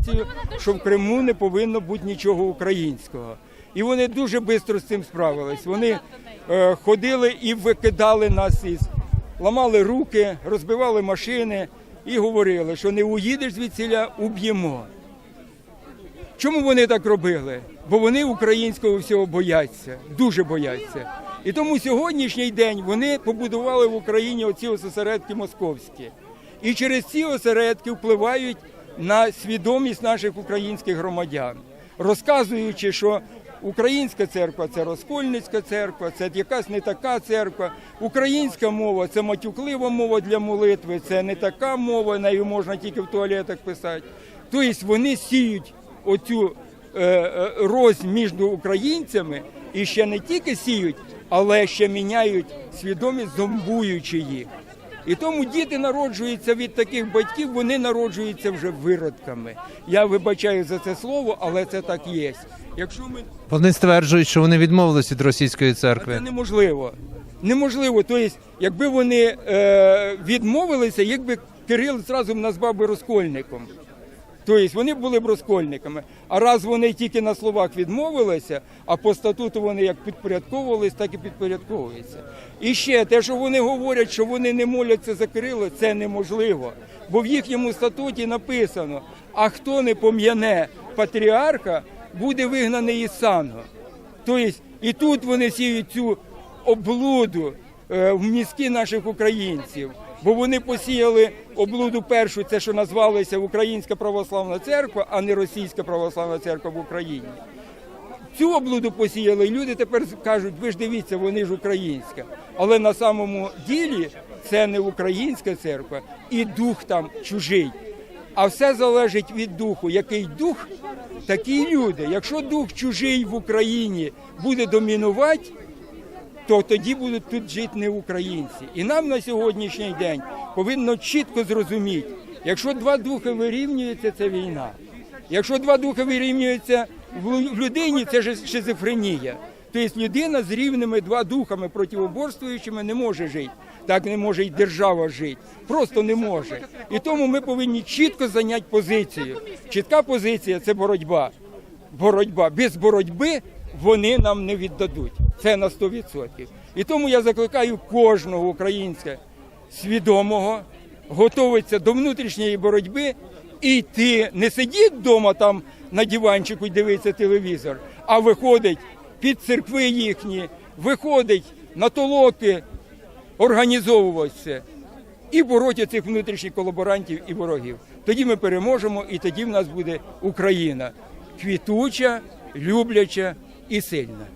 позицію, що в Криму не повинно бути нічого українського. І вони дуже швидко з цим справились. Вони е, ходили і викидали нас із, ламали руки, розбивали машини і говорили, що не уїдеш звідсіля, уб'ємо. Чому вони так робили? Бо вони українського всього бояться, дуже бояться. І тому сьогоднішній день вони побудували в Україні оці осередки московські. І через ці осередки впливають на свідомість наших українських громадян, розказуючи, що українська церква це розкольницька церква, це якась не така церква. Українська мова це матюклива мова для молитви, це не така мова, нею можна тільки в туалетах писати. Тобто вони сіють оцю е, е, між українцями і ще не тільки сіють, але ще міняють свідомість, зомбуючи їх. І тому діти народжуються від таких батьків, вони народжуються вже виродками. Я вибачаю за це слово, але це так є. Якщо ми Вони стверджують, що вони відмовились від російської церкви, це неможливо. Неможливо. Тобто, якби вони е, відмовилися, якби Кирил зразу б назвав би розкольником. Тобто вони були б розкольниками. А раз вони тільки на словах відмовилися, а по статуту вони як підпорядковувались, так і підпорядковуються. І ще те, що вони говорять, що вони не моляться за Кирила, це неможливо. Бо в їхньому статуті написано: а хто не пом'яне патріарха, буде вигнаний із сану. Тобто і тут вони сіють цю облуду е, в мізки наших українців. Бо вони посіяли облуду першу, це що назвалася Українська православна церква, а не Російська православна церква в Україні. Цю облуду посіяли, і люди тепер кажуть, ви ж дивіться, вони ж українська. Але на самому ділі це не українська церква, і дух там чужий. А все залежить від духу. Який дух, такі люди. Якщо дух чужий в Україні буде домінувати, то тоді будуть тут жити не українці. І нам на сьогоднішній день повинно чітко зрозуміти, якщо два духи вирівнюються, це війна. Якщо два духи вирівнюються в людині, це шизофренія. Тобто людина з рівними два духами противоборствуючими не може жити. Так не може й держава жити. Просто не може. І тому ми повинні чітко зайняти позицію. Чітка позиція це боротьба боротьба. Без боротьби вони нам не віддадуть. Це на 100%. І тому я закликаю кожного українця свідомого готуватися до внутрішньої боротьби і йти, не сидіти вдома там на диванчику і дивитися телевізор, а виходить під церкви їхні, виходить на толоки, організовуватися і бороти цих внутрішніх колаборантів і ворогів. Тоді ми переможемо, і тоді в нас буде Україна квітуча, любляча і сильна.